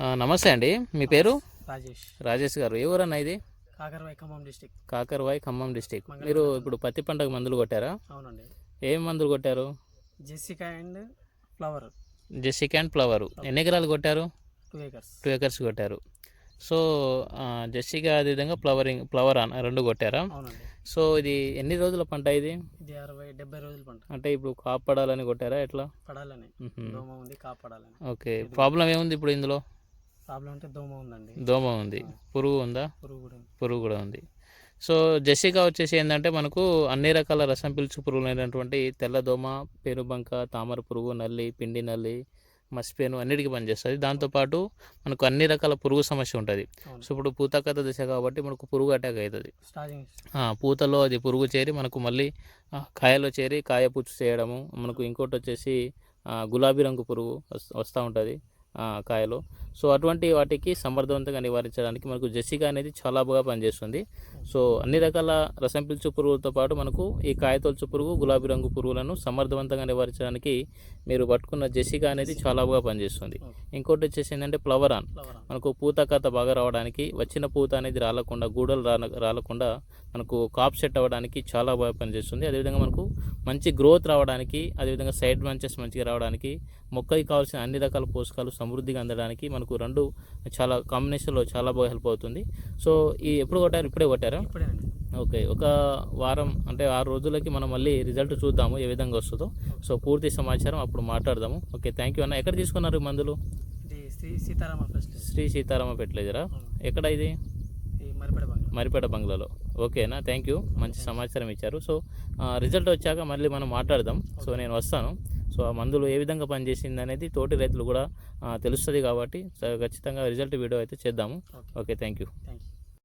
నమస్తే అండి. మీ పేరు? రాజేష్. రాజేష్ గారు. ఏ ఊరన్నా ఇది? కాకరవాయి ఖమ్మం డిస్టిక్. కాకరవాయి ఖమ్మం డిస్టిక్. మీరు ఇప్పుడు పత్తి పంటకు మందులు కొట్టారా? అవునండి. ఏం మందులు కొట్టారు? Jessica and flower. Jessica and flower. ఎన్ని ఎకరాలు కొట్టారు? టూ ఏకర్స్ టూ ఎకర్స్ కొట్టారు. సో జెసికా అదేవిధంగా ఫ్లవరింగ్ ఫ్లవర్ అన్న రెండు కొట్టారా? సో ఇది ఎన్ని రోజుల పంట ఇది? ఇది అరవై డెబ్బై రోజుల పంట. అంటే ఇప్పుడు కాపాడాలని కొట్టారా? ఎట్లా? పడాలని. దోమ ఉంది కాపాడాలని. ఓకే. ప్రాబ్లం ఏముంది ఇప్పుడు ఇందులో? దోమ ఉందండి. దోమ ఉంది. పురుగు ఉందా? పురుగు కూడా ఉంది. పురుగు కూడా ఉంది. సో జెసికా వచ్చేసి ఏంటంటే మనకు అన్ని రకాల రసం పీల్చు పురుగులు అయినటువంటి తెల్లదోమ పేనుబంక తామర పురుగు నల్లి పిండి నల్లి మసిపేను అన్నిటికీ పనిచేస్తుంది. దాంతోపాటు మనకు అన్ని రకాల పురుగు సమస్య ఉంటుంది. సో ఇప్పుడు పూతకథ దశ కాబట్టి మనకు పురుగు అటాక్ అవుతుంది పూతలో అది పురుగు చేరి మనకు మళ్ళీ కాయలో చేరి కాయ పుచ్చు చేయడము మనకు ఇంకోటి వచ్చేసి గులాబీ రంగు పురుగు వస్తూ ఉంటుంది. కాయలు. సో అటువంటి వాటికి సమర్థవంతంగా నివారించడానికి మనకు జెసికా అనేది చాలా బాగా పనిచేస్తుంది. సో అన్ని రకాల రసం పిలుచు పురుగులతో పాటు మనకు ఈ కాయతొలుచు పురుగు గులాబీ రంగు పురుగులను సమర్థవంతంగా నివారించడానికి మీరు పట్టుకున్న జెసికా అనేది చాలా బాగా పనిచేస్తుంది. ఇంకోటి వచ్చేసి ఏంటంటే ఫ్లవర్ ఆన్. మనకు పూత కథ బాగా రావడానికి వచ్చిన పూత అనేది రాలకుండా గూడలు రా రాలకుండా మనకు కాప్ సెట్ అవ్వడానికి చాలా బాగా పనిచేస్తుంది. అదేవిధంగా మనకు మంచి గ్రోత్ రావడానికి అదేవిధంగా సైడ్ బ్రాంచెస్ మంచిగా రావడానికి మొక్కకి కావాల్సిన అన్ని రకాల పోషకాలు సమృద్ధిగా అందడానికి మనకు రెండు చాలా కాంబినేషన్లో చాలా బాగా హెల్ప్ అవుతుంది. సో ఈ ఎప్పుడు కొట్టారు? ఇప్పుడే కొట్టారా? ఓకే ఒక వారం అంటే ఆరు రోజులకి మనం మళ్ళీ రిజల్ట్ చూద్దాము ఏ విధంగా వస్తుందో. సో పూర్తి సమాచారం అప్పుడు మాట్లాడదాము. ఓకే థ్యాంక్ యూ అన్న. ఎక్కడ తీసుకున్నారు మందులు? ఇది శ్రీ సీతారామ శ్రీ సీతారామ పెట్టలేదురా ఎక్కడ ఇది? మరిపేట బంగ్లాలో. ఓకేనా థ్యాంక్ యూ మంచి సమాచారం ఇచ్చారు. సో రిజల్ట్ వచ్చాక మళ్ళీ మనం మాట్లాడదాం. సో నేను వస్తాను. సో ఆ మందులు ఏ విధంగా పనిచేసింది అనేది తోటి రైతులు కూడా తెలుస్తుంది కాబట్టి సో ఖచ్చితంగా రిజల్ట్ వీడియో అయితే చేద్దాము. ఓకే. Thank you